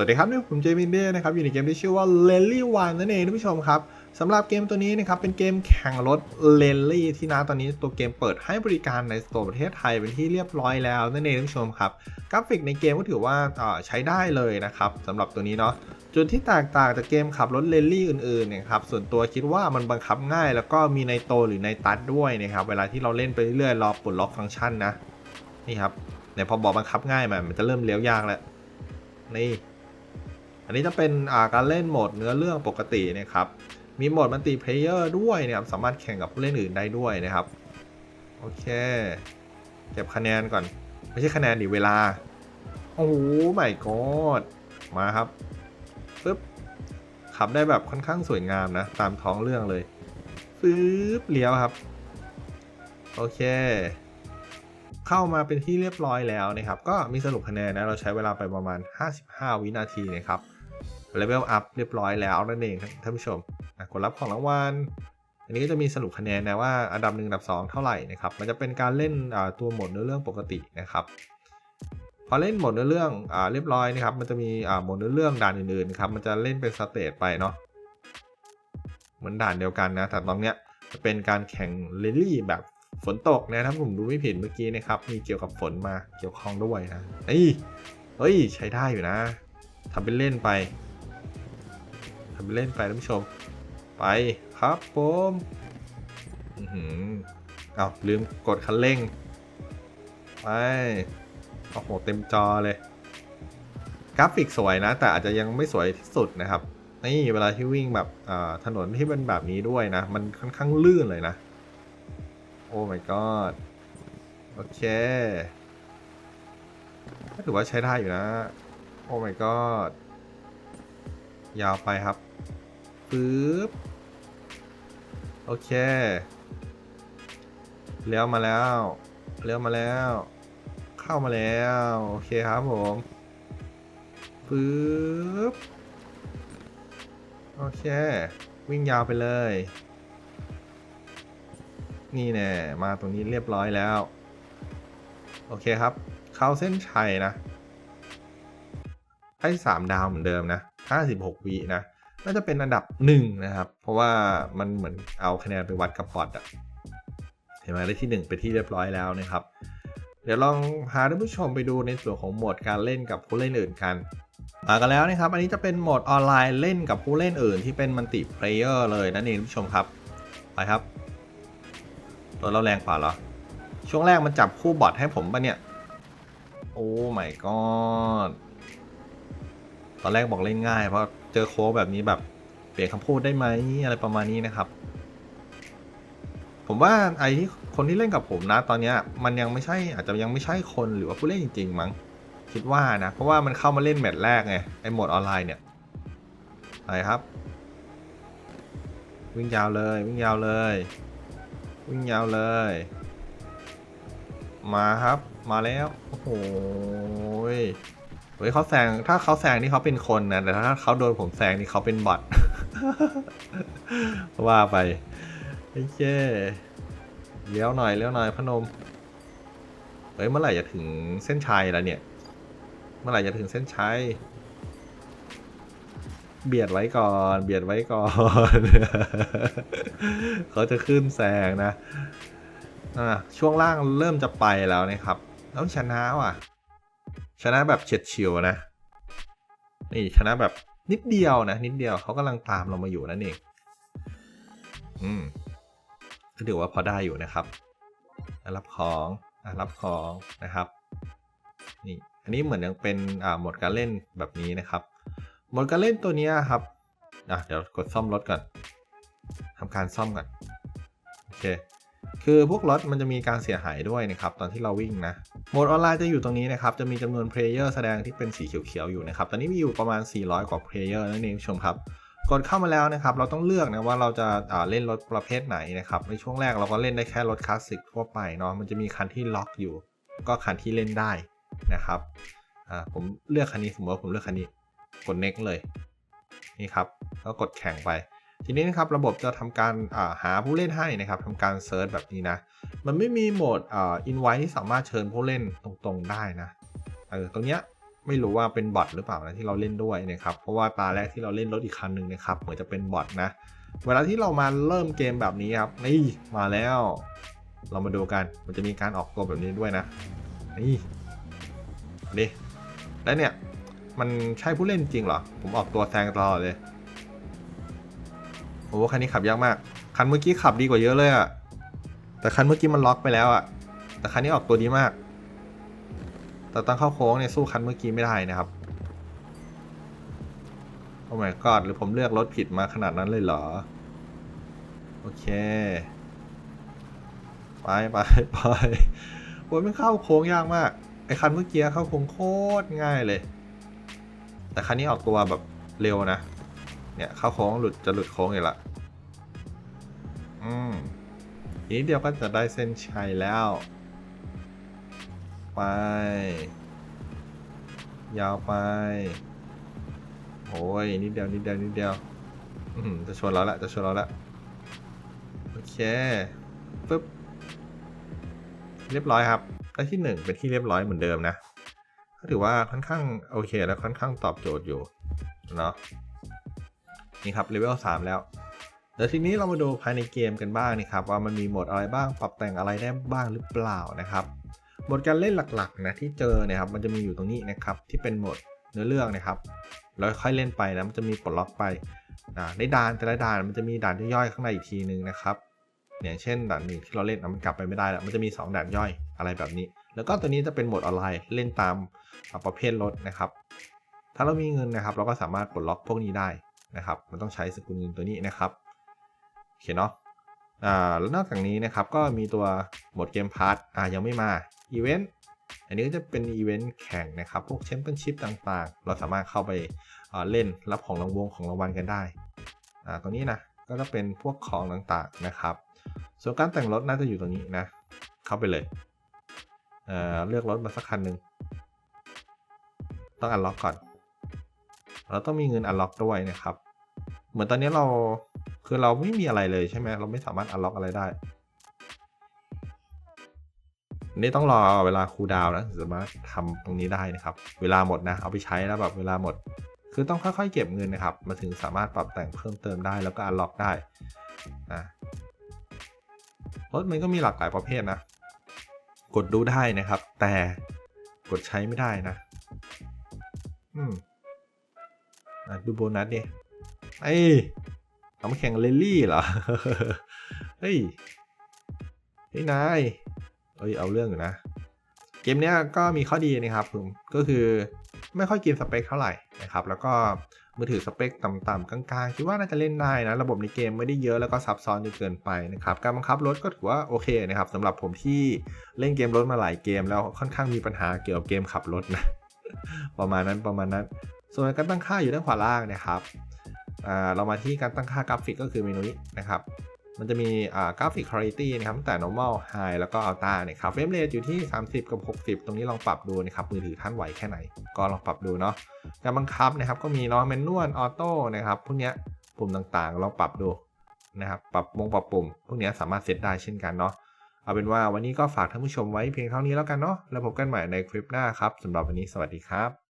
วัสดีครับนี่ผมเจมินเด้นะครับอยู่ในเกมที่ชื่อว่า l e l l y One นั่นเองท่านผู้ชมครับสำหรับเกมตัวนี้นะครับเป็นเกมแข่งรถ l e l l y ที่นะตอนนี้ตัวเกมเปิดให้บริการในสโตร์ประเทศไทยเป็นที่เรียบร้อยแล้วนั่นเองท่านผู้ชมครับกราฟิกในเกมก็ถือว่าอ่าใช้ได้เลยนะครับสำหรับตัวนี้เนาะจุดที่แตกต่างจากเกมขับรถเลนลี่อื่นๆเนี่ยครับส่วนตัวคิดว่ามันบังคับง่าย แล้วก็มีในโตหรือในตัดด้วยนะครับเวลาที่เราเล่นไปเรื่อยๆรอปลดล็อกฟังก์ชันนะนี่ครับเนี่ยพอบอกบังคับง่ายมันมันจะเริ่มเลี้ยวยากแล้วนี่ อันนี้จะเป็นาการเล่นโหมดเนื้อเรื่องปกตินะครับ มีโหมดมัลติเพลเยอร์ด้วยนะครับ สามารถแข่งกับผู้เล่นอื่นได้ด้วยนะครับ โอเค เก็บคะแนนก่อน ไม่ใช่คะแนนดิเวลา โอ้โหไม่กอดมาครับปึ๊บขับได้แบบค่อนข้างสวยงามนะ ตามท้องเรื่องเลยปึ๊บเลี้ยวครับ โอเค เข้ามาเป็นที่เรียบร้อยแล้วนะครับ ก็มีสรุปคะแนนนะ เราใช้เวลาไปประมาณ 55 วินาทีนะครับ เลเวลอัพเรียบร้อยแล้วนั่นเองท่านผู้ชมนะกดรับของรางวัลอันนี้ก็จะมีสรุปคะแนนนะว่าอันดับหนึ่งอันดับ 2 เท่าไหร่นะครับมันจะเป็นการเล่นตัวหมดเนื้อเรื่องปกตินะครับพอเล่นหมดเนื้อเรื่องอเรียบร้อยนะครับมันจะมีหมดเนื้อเรื่องด่านอื่นๆครับมันจะเล่นเป็นสเตจไปเนาะเหมือนด่านเดียวกันนะแต่ตอนเนี้ยจะเป็นการแข่งเรลลี่แบบฝนตกนะถ้าผมดูไม่ผิดเมื่อกี้นะครับมีเกี่ยวกับฝนมาเกี่ยวข้องด้วยนะเฮ้ยเฮ้ยใช้ได้อยู่นะทำเป็นเล่นไปำเป็นเล่นไปท่านผู้ชม ไปครับผมอือหือเอาวลืมกดคันเร่ง ไปโอ้โหเต็มจอเลย กราฟิกสวยนะ แต่อาจจะยังไม่สวยที่สุดนะครับนี่เวลาที่วิ่งแบบถนนที่เป็นแบบนี้ด้วยนะ มันค่อนข้างลื่นเลยนะ โอ้ my god โอเคก็ถือว่าใช้ได้อยู่นะ โอ้ my god ยาวไปครับปึ๊บโอเคเลี้ยวมาแล้วเลี้ยวมาแล้ว เข้ามาแล้ว โอเคครับผมปึ๊บโอเค วิ่งยาวไปเลย นี่แน่มาตรงนี้เรียบร้อยแล้ว โอเคครับ เข้าเส้นชัยนะให้3ดาวเหมือนเดิมนะ 56วินะ น่าจะเป็นอันดับหนึ่งนะครับ เพราะว่ามันเหมือนเอาคะแนนไปวัดกับบอทอะเห็นไหมได้ที่หนึ่งไปที่เรียบร้อยแล้วนะครับ เดี๋ยวลองพาท่านผู้ชมไปดูในส่วนของโหมดการเล่นกับผู้เล่นอื่นกันมากันแล้วนะครับ อันนี้จะเป็นโหมดออนไลน์เล่นกับผู้เล่นอื่นที่เป็นมัลติเพลเยอร์เลยนั่นเองท่านผู้ชมครับ ไปครับรถเราแรงกว่าเหรอ ช่วงแรกมันจับคู่บอทให้ผมปะเนี่ย โอ้ไม่กอด ตอนแรกบอกเล่นง่าย เพราะเจอโค้กแบบนี้แบบเปลี่ยนคำพูดได้ไหมอะไรประมาณนี้นะครับ ผมว่าไอที่คนที่เล่นกับผมนะตอนนี้มันยังไม่ใช่อาจจะยังไม่ใช่คนหรือว่าผู้เล่นจริงๆมั้งคิดว่านะเพราะว่ามันเข้ามาเล่นแมตช์แรกไงไอโหมดออนไลน์เนี่ยไปครับ วิ่งยาวเลย วิ่งยาวเลย วิ่งยาวเลย มาครับมาแล้ว โอ้โห เฮ้ยเขาแซงถ้าเขาแซงนี่เขาเป็นคนนะแต่ถ้าเขาโดนผมแซงนี่เขาเป็นบอทว่าไปไอ้เจ้เลี้ยวหน่อยเลี้ยวหน่อยพนมเฮ้ยเมื่อไหร่จะถึงเส้นชัยแล้วเนี่ย เมื่อไหร่จะถึงเส้นชัยเบียดไว้ก่อน เบียดไว้ก่อน เขาจะขึ้นแซงนะ อ่าช่วงล่างเริ่มจะไปแล้วนะครับ แล้วชนะว่ะ ชนะแบบเฉียดฉิวนะ นี่ชนะแบบนิดเดียวนะ นิดเดียวเขากำลังตามเรามาอยู่นั่นเอง อืมก็ถือว่าพอได้อยู่นะครับ รับของรับของนะครับ นี่ อันนี้เหมือนยังเป็นอ่าหมดการเล่นแบบนี้นะครับ หมดการเล่นตัวนี้ครับอะเดี๋ยวกดซ่อมรถก่อนทำการซ่อมก่อน โอเค คือพวกรถมันจะมีการเสียหายด้วยนะครับตอนที่เราวิ่งนะโหมดออนไลน์จะอยู่ตรงนี้นะครับจะมีจำนวนเพลเยอร์แสดงที่เป็นสีเขียวๆอยู่นะครับตอนนี้มีอยู่ประมาณ 400 กว่าเพลเยอร์นั่นเองผู้ชมครับกดเข้ามาแล้วนะครับ เราต้องเลือกนะว่าเราจะาเล่นรถประเภทไหนนะครับ ในช่วงแรกเราก็เล่นได้แค่รถคลาสสิกทั่วไปเนาะ มันจะมีคันที่ล็อกอยู่ ก็คันที่เล่นได้นะครับผมเลือกคันนี้ สมมติว่าผมเลือกคันนี้ กด next เลย นี่ครับแล้วกดแข่งไป ทีนี้นะครับระบบจะทำการาหาผู้เล่นให้นะครับทำการเซิร์ชแบบนี้นะ มันไม่มีโหมดอ่า invite ที่สามารถเชิญผู้เล่นตรงๆได้นะเออตรงเนี้ยไม่รู้ว่าเป็นบอทหรือเปล่านะที่เราเล่นด้วยนะครับ เพราะว่าตาแรกที่เราเล่นรถอีกคันหนึ่งนะครับเหมือนจะเป็นบอทนะ เวลาที่เรามาเริ่มเกมแบบนี้ครับนี่มาแล้ว เรามาดูกันมันจะมีการออกตัวแบบนี้ด้วยนะนี่ดิแล้วเนี่ยมันใช่ผู้เล่นจริงเหรอผมออกตัวแซงตลอดเลย โอ้โหคันนี้ขับยากมาก คันเมื่อกี้ขับดีกว่าเยอะเลยอะแต่คันเมื่อกี้มันล็อกไปแล้วอะแต่คันนี้ออกตัวดีมาก แต่ตอนเข้าโค้งเนี่ยสู้คันเมื่อกี้ไม่ได้นะครับ โอ้ my god หรือผมเลือกรถผิดมาขนาดนั้นเลยเหรอ โอเค ไปไปไปโอ้ยมันเข้าโค้งยากมาก ไอ้คันเมื่อกี้เข้าโค้งโคตรง่ายเลย แต่คันนี้ออกตัวแบบเร็วนะ เนี่ยเข้าโค้งหลุดจะหลุดโค้งอีกละอืมอีกนิดเดียวก็จะได้เส้นชัยแล้ว ไป ยาวไปโอ้ยนิดเดียวนิดเดียวนิดเดียวจะชนเราละจะชนเราละโอเคปึ๊บเรียบร้อยครับได้ที่หนึ่งเป็นที่เรียบร้อยเหมือนเดิมนะก็ถือว่าค่อนข้างโอเค และค่อนข้างตอบโจทย์อยู่เนาะ นี่ครับเลเวลสามแล้วเดี๋ยวทีนี้เรามาดูภายในเกมกันบ้างนะครับว่ามันมีโหมดอะไรบ้างปรับแต่งอะไรได้บ้างหรือเปล่านะครับโหมดการเล่นหลักๆนะที่เจอเนี่ยครับมันจะมีอยู่ตรงนี้นะครับที่เป็นโหมดเนื้อเรื่องนะครับแล้วค่อยเล่นไปนะมันจะมีปลดล็อกไปอ่าในด่านแต่ละด่านมันจะมีด่านย่อยๆข้างในอีกทีนึงนะครับอย่างเช่นด่านหนึ่งที่เราเล่นมันกลับไปไม่ได้แล้วมันจะมี 2ด่านย่อยอะไรแบบนี้ แล้วก็ตัวนี้จะเป็นโหมดออนไลน์เล่นตามประเภทรถนะครับ ถ้าเรามีเงินนะครับ เราก็สามารถปลดล็อกพวกนี้ได้ นะครับ มันต้องใช้สกุลเงินตัวนี้นะครับโอเคเนาะอ่าแล้วนอกจากนี้นะครับก็มีตัวโหมดเกมพาร์ทอ่ายังไม่มาอีเวนต์อันนี้ก็จะเป็นอีเวนต์แข่งนะครับพวกแชมเปี้ยนชิพต่างๆ เราสามารถเข้าไปเอ่อเล่นรับของรางวงของรางวัลกันได้อ่าตรงนี้นะก็จะเป็นพวกของต่างๆนะครับ ส่วนการแต่งรถน่าจะอยู่ตรงนี้นะ เข้าไปเลยเอ่อเลือกรถมาสักคันหนึ่งต้องอันล็อกก่อน เราต้องมีเงินอันล็อกด้วยนะครับ เหมือนตอนนี้เราคือเราไม่มีอะไรเลยใช่ไหมเราไม่สามารถอันล็อกอะไรได้นี่ต้องรอเวลาคูลดาวนะถึงจะสามารถทำตรงนี้ได้นะครับ เวลาหมดนะ เอาไปใช้แล้วแบบเวลาหมด คือต้องค่อยๆเก็บเงินนะครับ มาถึงสามารถปรับแต่งเพิ่มเติมได้แล้วก็อันล็อกได้นะรถมันก็มีหลากหลายประเภทนะ กดดูได้นะครับ แต่กดใช้ไม่ได้นะ อืมอะ ดูโบนัสดิไอ้ยเอามาแข่งเลลี่เหรอ เฮ้ย เฮ้ยนาย เอ้ยเอาเรื่องอยู่นะ เกมเนี้ยก็มีข้อดีนะครับผม ก็คือไม่ค่อยกินสเปคเท่าไหร่นะครับ แล้วก็มือถือสเปคต่ำๆกลางๆ คิดว่าน่าจะเล่นได้นะ ระบบในเกมไม่ได้เยอะแล้วก็ซับซ้อนจนเกินไปนะครับ การบังคับรถก็ถือว่าโอเคนะครับสำหรับผมที่เล่นเกมรถมาหลายเกม แล้วค่อนข้างมีปัญหาเกี่ยวกับเกมขับรถนะ ประมาณนั้นประมาณนั้น ส่วนการตั้งค่าอยู่ด้านขวาล่างนะครับเรามาที่การตั้งค่ากราฟิกก็คือเมนูนี้นะครับ มันจะมีกราฟิกคุณภาพนะครับตั้งแต่ normal high แล้วก็ ultra นะครับเฟรมเรทอยู่ที่ 30 กับ 60 ตรงนี้ลองปรับดูนะครับ มือถือท่านไหวแค่ไหน ก็ลองปรับดูเนาะการบังคับนะครับก็มีเนาะแมนนวลออโต้นะครับพวกเนี้ยปุ่มต่างๆลองปรับดูนะครับปรับวงปรับปุ่มพวกเนี้ยสามารถเซตได้เช่นกันเนาะเอาเป็นว่าวันนี้ก็ฝากท่านผู้ชมไว้เพียงเท่านี้แล้วกันเนาะแล้วพบกันใหม่ในคลิปหน้าครับสำหรับวันนี้สวัสดีครับ